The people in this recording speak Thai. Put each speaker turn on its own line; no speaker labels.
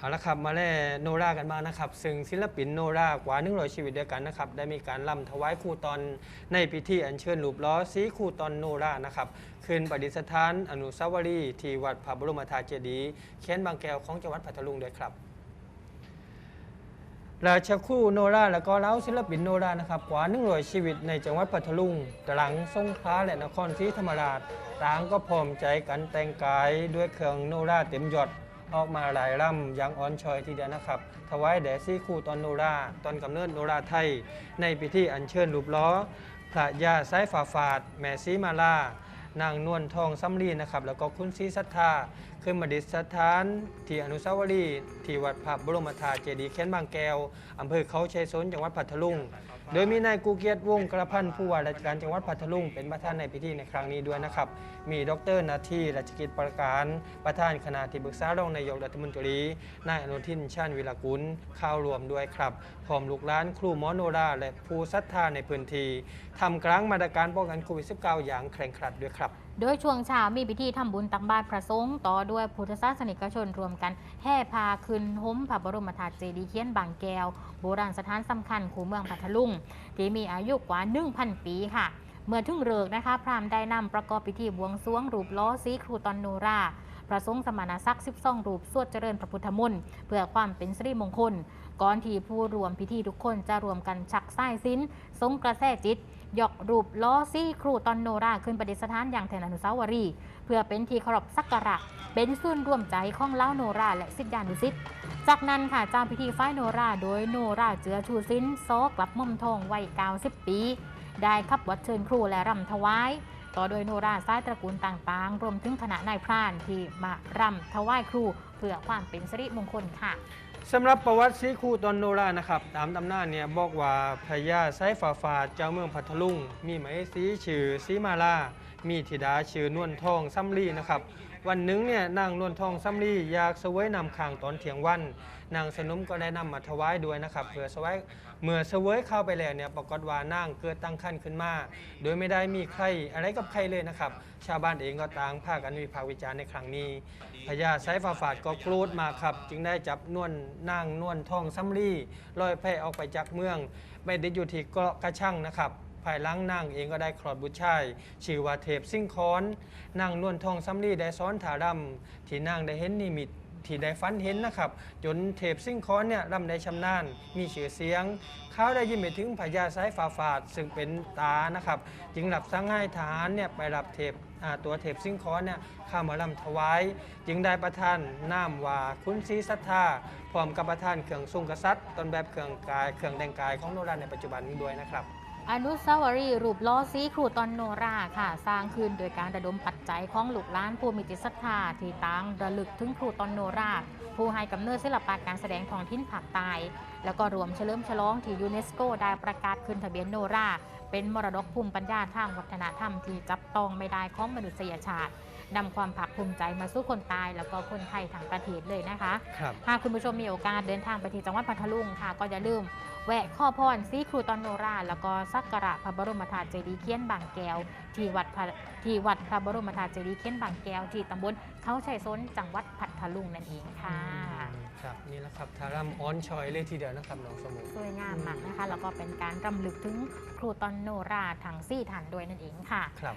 เอาละครับมาแล่โนรากันมางนะครับซึ่งศิลปินโนรากว่า100ชีวิตเดียวกันนะครับได้มีการล่ำถวายครูตอนในพิธีอัญเชิญรูปล้อสีครูตอนโนรานะครับคืนประดิษฐานอนุสาวรีย์ที่วัดพระบรมธาตุเจดีย์เขียนบางแก้วของจังหวัดพัทลุงด้วยครับราชคู่โนราและก็เล้าศิลปินโนรานะครับกว่า100ชีวิตในจังหวัดพัทลุงตรังสงขลาและนครศรีธรรมราชต่างก็พร้อมใจกันแต่งกายด้วยเครื่องโนราเต็มยศ ออกมาหลายร่ำยังอ้อนชอยทีเดียวนะครับ ถวายแด่ซี่คู่ตอนโนราตอนกำเนิดโนราไทย ในพิธีอัญเชิญรูปล้อ พระยาไซฝาฟาด แม่ซีมาลานางนวลทองซ้ำลีนะครับ แล้วก็คุณซีศรัทธา ขึ้นมาดิษฐาน ที่อนุสาวรีย์ที่วัดพระบรมธาตุเจดีย์เขียนบางแก้วอำเภอเขาชัยสนจังหวัดพัทลุง โดยมีนายกูเกียรติวงกระพันผู้ว่าราชการจังหวัดพัทลุง เป็นประธานในพิธีในครั้งนี้ด้วยนะครับ มีดรนาทีราชกิจประการ ประธานคณะที่ปรึกษารองนายกรัฐมนตรี นายอนุทินชาญวิรกุลเข้ารวมด้วยครับพร้อมลูกหลานครูหมอโนราและผู้ศรัทธาในพื้นที่ทำกลางมาตรการป้องกันโควิด -19 อย่างเคร่งครัดด้วยครับ
โดยช่วงเช้ามีพิธีทำบุญตักบาตรพระสงฆ์ต่อด้วยพุทธศาสนิกชนรวมกันแห่พาขึ้นห้มพระบรมธาตุเจดีย์เขียนบางแก้ว โบราณสถานสำคัญของเมืองพัทลุงที่มีอายุกว่า 1,000 ปีค่ะ เมื่อถึงเริกนะคะ พราหมณ์ได้นำประกอบพิธีบวงสรวงรูปล้อสีครูตอนโนรา พระสงฆ์สมณศักดิ์12รูปสวดเจริญพระพุทธมนต์เพื่อความเป็นสิริมงคล ก่อนที่ผู้รวมพิธีทุกคนจะรวมกันชักไส้สิ้นทรงกระแสจิตยกรูปล้อซี่ครูตอนโนราขึ้นประดิษฐานอย่างแทนอนุสาวรีย์เพื่อเป็นที่เคารพสักการะเป็นส่วนร่วมใจของเล้าโนราและสิทธิานุสิทธิ์จากนั้นค่ะเจ้าพิธีฝ้ายโนราโดยโนราเจือชูสินซอกลับม่อมทองวัย90ปี ได้ขับวัดเชิญครูและรำถวาย ต่อโดยโนราสายตระกูลต่างๆ รวมถึงคณะนายพรานที่มารำถวายครูเพื่อความเป็นสิริมงคลค่ะ
สำหรับประวัติซีคูตอนโนรานะครับ ตามตำนานเนี่ยบอกว่าพญาไซฟาฟาเจ้าเมืองพัทลุง มีไหมสีชื่อสีมาลามีธิดาชื่อนวลทองซ้ำลีนะครับ วันหนึ่งเนี่ยนางนวลทองซ้ำลีอยากเสวยนำข้างตอนเที่ยงวัน นางสนุมก็ได้นำมาถวายด้วยนะครับเพื่อเสวยเมื่อเสวยเข้าไปแล้วเนี่ยปรากฏว่านางเกิดตั้งครรภ์ขึ้นมา โดยไม่ได้มีใครอะไรกับใครเลยนะครับ ชาวบ้านเองก็ต่างพากันวิพากษ์วิจารณ์ในครั้งนี้พญาไซฟ้าฝาดก็กรธมาครับ จึงได้จับนวลนางนวลทองซ้ำลี่ลอยแพออกไปจากเมือง ไม่ได้อยู่ที่เกาะกระช่งนะครับายหลังนางเองก็ได้คลอดบุตรชายชื่อว่าเทพซิ่งค้อนนางนวลทองซ้ำลี่ได้ซ้อนถาดำที่นางได้เห็นนิมิตที่ได้ฝันเห็นนะครับจนเทพซิ่งค้อนเนี่ยร่ำได้ชำนาญมีชื่อเสียง เขาได้ยินไปถึงพญาสายฝาฝาด ซึ่งเป็นตานะครับ จึงหลับสั่งให้ทหารเนี่ยไปรับเทพตัวเทพซิ่งค้อนเนี่ยข้ามาลำถวาย จึงได้ประทานน้ำว่าคุณศรีศรัทธาพร้อมกับประทานเครื่องทรงกษัตริย์ต้นแบบเครื่องกายเครื่องแต่งกายของโนราในปัจจุบันนี้ด้วยนะครับ
อนุสาวรีย์รูปล้อซีครูตอนโนราค่ะ สร้างขึ้นโดยการระดมปัจจัยของหลูกล้านผู้มีจิตศรัทธาที่ตั้งระลึกถึงครูตอนโนรา ผู้ให้กำเนิดศิลปะการแสดงท้องถิ่นภาคใต้แล้วก็รวมเฉลิมฉลองที่ยูเนสโกได้ประกาศขึ้นทะเบียนโนรา เป็นมรดกภูมิปัญญาทางวัฒนธรรมที่จับต้องไม่ได้ของมนุษยชาติ นำความภาคภูมิใจมาสู่คนตายแล้วก็คนไทยทั้งประเทศเลยนะคะ
ครับ
หากคุณผู้ชมมีโอกาสเดินทางไปที่จังหวัดพัทลุงค่ะ ก็อย่าลืมแวะข้อพรซีครูตอนโนรา แล้วก็สักการะพระบรมธาตุเจดีย์เคียนบางแก้ว ที่วัดพระที่วัดพระบรมธาตุเจดีย์เคียนบางแก้ว ที่ตำบลเขาชัยซนจังหวัดพัทลุงนั่นเองค่ะ
ครับนี่แหละครับทารำอ้อนชอยเลยทีเดียวนะครับน้องสมุทร
สวยงามมากนะคะ แล้วก็เป็นการรำลึกถึงครูตอนโนราทั้งสี่ท่านด้วยนั่นเองค่ะ
ครับ